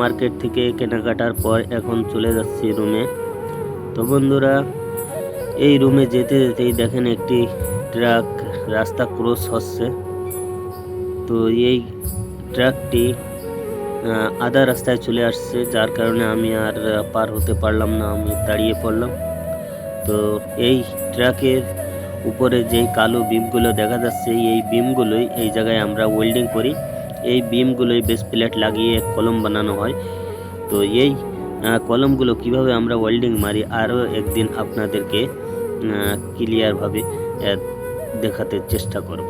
Market থেকে কেনাকাটার পর এখন চলে যাচ্ছি রুমে। তো বন্ধুরা, এই রুমে যেতে যেতেই দেখেন একটি ট্রাক রাস্তা ক্রস হচ্ছে। তো এই ট্রাকটি আধা রাস্তায় চলে আসছে, যার কারণে আমি আর পার হতে পারলাম না, আমি দাঁড়িয়ে পড়লাম। তো এই ট্রাকের উপরে যেই কালো বিমগুলো দেখা যাচ্ছে, এই বিমগুলোই এই জায়গায় আমরা ওয়েল্ডিং করি। এই বিমগুলোই বেস প্লেট লাগিয়ে কলম বানানো হয়। তো এই কলমগুলো কীভাবে আমরা ওয়েল্ডিং মারি আরও একদিন আপনাদেরকে ক্লিয়ারভাবে দেখাতে চেষ্টা করব।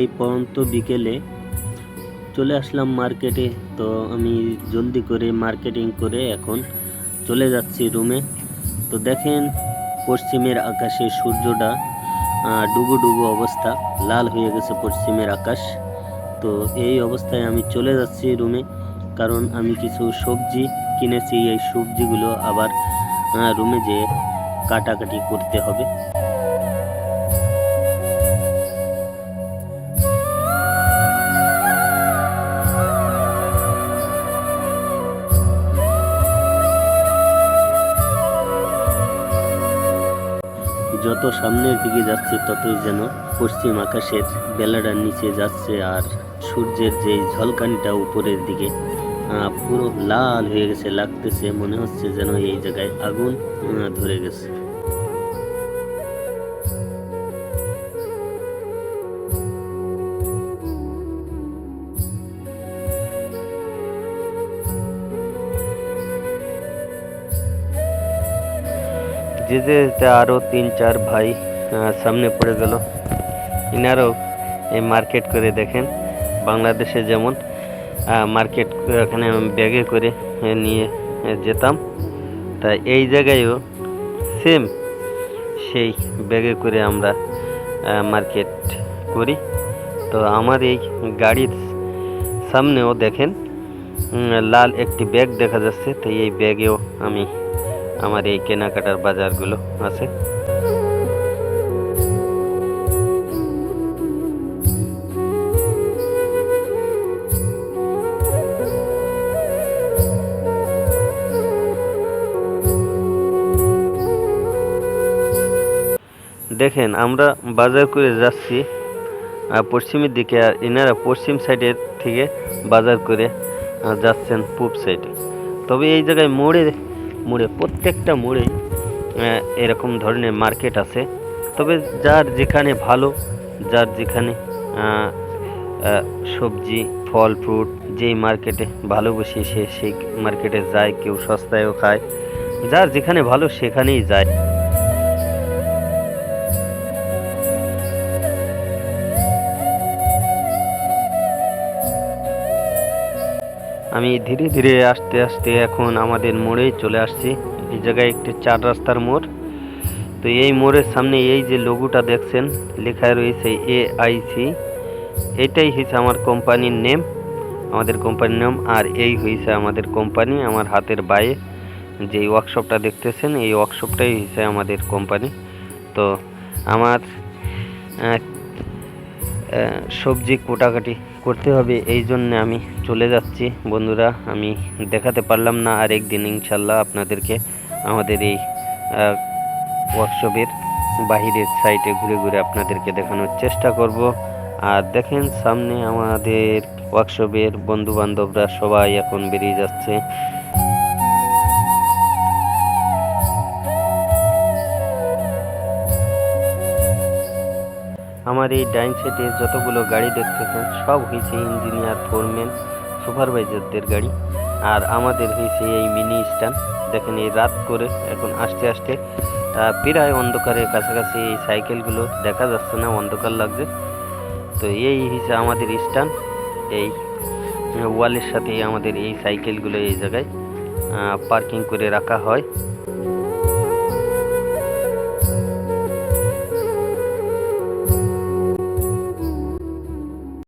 এই পর্যন্ত বিকেলে চলে আসলাম মার্কেটে। তো আমি জলদি করে মার্কেটিং করে এখন চলে যাচ্ছি রুমে। তো দেখেন, পশ্চিমের আকাশে সূর্যটা ডুবু ডুবু অবস্থা। লাল হয়ে গেছে পশ্চিমের আকাশ। তো এই অবস্থায় আমি চলে যাচ্ছি রুমে, কারণ আমি কিছু সবজি কিনেছি। এই সবজিগুলো আবার রুমে যেয়ে কাটাকাটি করতে হবে। যত সামনের দিকে যাচ্ছে, ততই যেন পশ্চিম আকাশের বেলাটা নিচে যাচ্ছে আর সূর্যের যে ঝলকানিটা উপরের দিকে পুরো লাল হয়ে গেছে, লাগতেছে, মনে হচ্ছে যেন এই জায়গায় আগুন ধরে গেছে। যেতে যেতে আরও তিন, চার ভাই সামনে পড়ে গেল। ইনারও এই মার্কেট করে দেখেন, বাংলাদেশে যেমন মার্কেট এখানে ব্যাগে করে নিয়ে যেতাম। তা এই জায়গায়ও সেম সেই ব্যাগে করে আমরা মার্কেট করি। তো আমার এই গাড়ির সামনেও দেখেন লাল একটি ব্যাগ দেখা যাচ্ছে তো এই ব্যাগেও আমি আমার এই কেনাকাটার বাজারগুলো আছে। দেখেন, আমরা বাজার করে যাচ্ছি পশ্চিমের দিকে, আর এনারা পশ্চিম সাইডের থেকে বাজার করে যাচ্ছেন পূব সাইডে তবে এই জায়গায় মোড়ে মোড়ে, প্রত্যেকটা মোড়ে এরকম ধরনের মার্কেট আছে। তবে যার যেখানে ভালো, যার যেখানে সবজি, ফল, ফ্রুট, যেই মার্কেটে ভালোবেসে সে, সেই মার্কেটে যায়, কেউ সস্তায়ও খায়। যার যেখানে ভালো, সেখানেই যায়। আমি ধীরে ধীরে আস্তে আস্তে এখন আমাদের মোড়েই চলে আসছি। এই জায়গায় একটি চার রাস্তার মোড়। তো এই মোড়ের সামনে এই যে লোগোটা দেখছেন লেখা রয়েছে এ আইসি এটাই হয়েছে আমার কোম্পানির নেম। আমাদের কোম্পানির নাম আর এই হয়েছে আমাদের কোম্পানি, আমার হাতের বাইরে যে ওয়ার্কশপটা দেখতেছেন, এই ওয়ার্কশপটাই হয়েছে আমাদের কোম্পানি। তো আমার সবজি কোটাকাটি করতে হবে, এই জন্যে আমি চলে যাচ্ছি। বন্ধুরা, আমি দেখাতে পারলাম না আর একদিন ইনশাল্লাহ আপনাদেরকে আমাদের এই ওয়ার্কশপের বাহিরের সাইটে ঘুরে ঘুরে আপনাদেরকে দেখানোর চেষ্টা করব। আর দেখেন, সামনে আমাদের ওয়ার্কশপের বন্ধু বান্ধবরা সবাই এখন বেরিয়ে যাচ্ছে। আমার এই ডাইন সাইডে যতগুলো গাড়ি দেখতেছেন, সব হয়েছে ইঞ্জিনিয়ার, ফোরম্যান, সুপারভাইজারদের গাড়ি। আর আমাদের হয়েছে এই মিনি স্ট্যান্ড। দেখেন এই রাত করে এখন আস্তে আস্তে প্রায় অন্ধকারের কাছাকাছি এই সাইকেলগুলো দেখা যাচ্ছে না, অন্ধকার লাগছে। তো এই হয়েছে আমাদের স্ট্যান্ড, এই ওয়ালের সাথে আমাদের এই সাইকেলগুলো এই জায়গায় পার্কিং করে রাখা হয়।